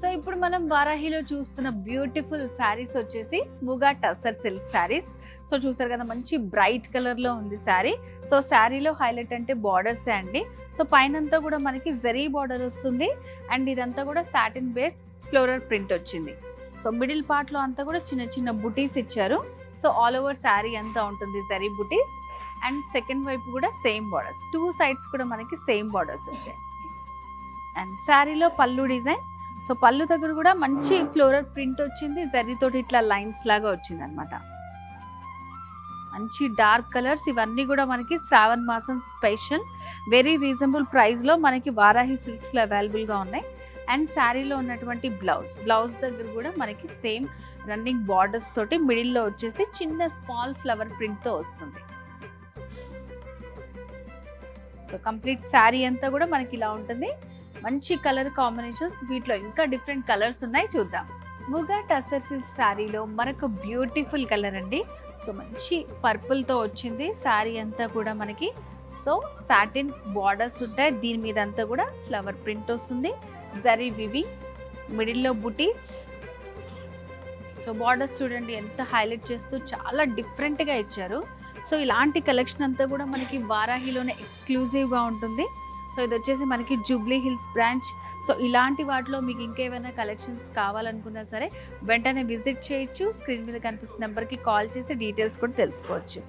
So ఇప్పుడు మనం వారాహిలో చూస్తున్న బ్యూటిఫుల్ శారీస్ వచ్చేసి muga tussar silk saris so చూసారు కదా మంచి బ్రైట్ కలర్లో ఉంది శారీ సో శారీలో హైలైట్ అంటే బార్డర్స్ అండి. సో పైనంతా కూడా మనకి జరీ బార్డర్ వస్తుంది. అండ్ ఇదంతా కూడా సాటిన్ బేస్ ఫ్లోరల్ ప్రింట్ వచ్చింది. సో మిడిల్ పార్ట్లో అంతా కూడా చిన్న చిన్న బుటీస్ ఇచ్చారు. సో ఆల్ ఓవర్ శారీ అంతా ఉంటుంది జరీ బుటీస్ అండ్ సెకండ్ వైపు కూడా సేమ్ బార్డర్స్ టూ సైడ్స్ కూడా మనకి సేమ్ బార్డర్స్ వచ్చాయి. అండ్ శారీలో పళ్ళు డిజైన్ సో పళ్ళు దగ్గర కూడా మంచి ఫ్లోరల్ ప్రింట్ వచ్చింది. జరీతోటి ఇట్లా లైన్స్ లాగా వచ్చింది అనమాట మంచి డార్క్ కలర్స్ ఇవన్నీ కూడా మనకి శ్రావణ్ మాసం స్పెషల్ వెరీ రీజనబుల్ ప్రైస్లో మనకి వారాహి సిల్క్స్లో అవైలబుల్గా ఉన్నాయి. అండ్ శారీలో ఉన్నటువంటి బ్లౌజ్ బ్లౌజ్ దగ్గర కూడా మనకి సేమ్ రన్నింగ్ బార్డర్స్ తోటి మిడిల్లో వచ్చేసి చిన్న స్మాల్ ఫ్లవర్ ప్రింట్తో వస్తుంది. సో కంప్లీట్ శారీ అంతా కూడా మనకి ఇలా ఉంటుంది. మంచి కలర్ కాంబినేషన్స్ వీటిలో ఇంకా డిఫరెంట్ కలర్స్ ఉన్నాయి చూద్దాం. ముగా టసర్ సిల్క్ శారీలో మరొక బ్యూటిఫుల్ కలర్ అండి. సో మంచి పర్పుల్తో వచ్చింది శారీ అంతా కూడా మనకి. సో సాటిన్ బార్డర్స్ ఉంటాయి దీని మీద అంతా కూడా ఫ్లవర్ ప్రింట్ వస్తుంది. జరీ వివి మిడిల్లో బుటీస్. సో బార్డర్స్ చూడండి ఎంత హైలైట్ చేస్తూ చాలా డిఫరెంట్గా ఇచ్చారు. సో ఇలాంటి కలెక్షన్ అంతా కూడా మనకి వారాహిలోనే ఎక్స్క్లూజివ్గా ఉంటుంది. సో ఇది వచ్చేసి మనకి జూబ్లీ హిల్స్ బ్రాంచ్. సో ఇలాంటి వాటిలో మీకు ఇంకేమైనా కలెక్షన్స్ కావాలనుకున్నా సరే వెంటనే విజిట్ చేయొచ్చు. స్క్రీన్ మీద కనిపిస్తున్న నెంబర్కి కాల్ చేసి డీటెయిల్స్ కూడా తెలుసుకోవచ్చు.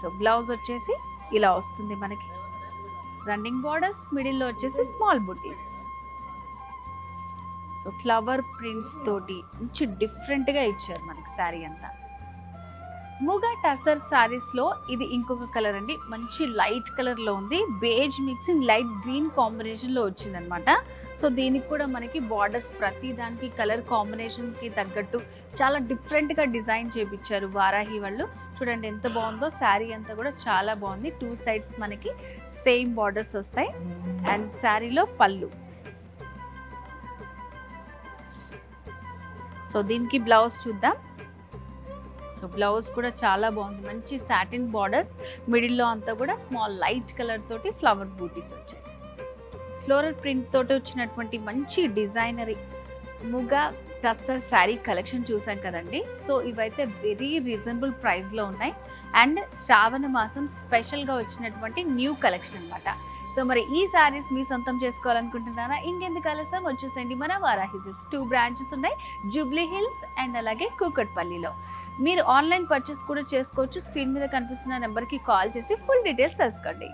సో బ్లౌజ్ వచ్చేసి ఇలా వస్తుంది మనకి. రన్నింగ్ బార్డర్స్ మిడిల్లో వచ్చేసి స్మాల్ బుటీస్ సో ఫ్లవర్ ప్రింట్స్ తోటి మంచి డిఫరెంట్గా ఇచ్చారు మనకి శారీ అంతా. ముగా టసర్ సారీస్లో ఇది ఇంకొక కలర్ అండి. మంచి లైట్ కలర్లో ఉంది. బేజ్ మిక్సింగ్ లైట్ గ్రీన్ కాంబినేషన్లో వచ్చిందనమాట సో దీనికి కూడా మనకి బార్డర్స్ ప్రతి దానికి కలర్ కాంబినేషన్కి తగ్గట్టు చాలా డిఫరెంట్గా డిజైన్ చేపించారు వారాహి వాళ్ళు. చూడండి ఎంత బాగుందో. శారీ అంతా కూడా చాలా బాగుంది. టూ సైడ్స్ మనకి సేమ్ బార్డర్స్ వస్తాయి. అండ్ శారీలో పళ్ళు. సో దీనికి బ్లౌజ్ చూద్దాం. సో బ్లౌజ్ కూడా చాలా బాగుంది. మంచి సాటిన్ బార్డర్స్ మిడిల్లో అంతా కూడా స్మాల్ లైట్ కలర్ తోటి ఫ్లవర్ బూటీస్ వచ్చాయి. ఫ్లోరల్ ప్రింట్ తోటి వచ్చినటువంటి మంచి డిజైనరీ ముగా టస్సర్ శారీ కలెక్షన్ చూసాం కదండి. సో ఇవైతే వెరీ రీజనబుల్ ప్రైస్లో ఉన్నాయి. అండ్ శ్రావణ మాసం స్పెషల్గా వచ్చినటువంటి న్యూ కలెక్షన్ అన్నమాట. సో మరి ఈ శారీస్ మీ సొంతం చేసుకోవాలనుకుంటున్నారా? ఇంకెందుకు ఆలస్యం? వచ్చేసండి మన వారాహి హిల్స్ టూ బ్రాంచెస్ ఉన్నాయి. జూబ్లీ హిల్స్ అండ్ అలాగే కూకట్పల్లిలో మీరు ఆన్లైన్ పర్చేస్ కూడా చేసుకోవచ్చు. స్క్రీన్ మీద కనిపిస్తున్న నెంబర్కి కాల్ చేసి ఫుల్ డీటెయిల్స్ తెలుసుకోండి.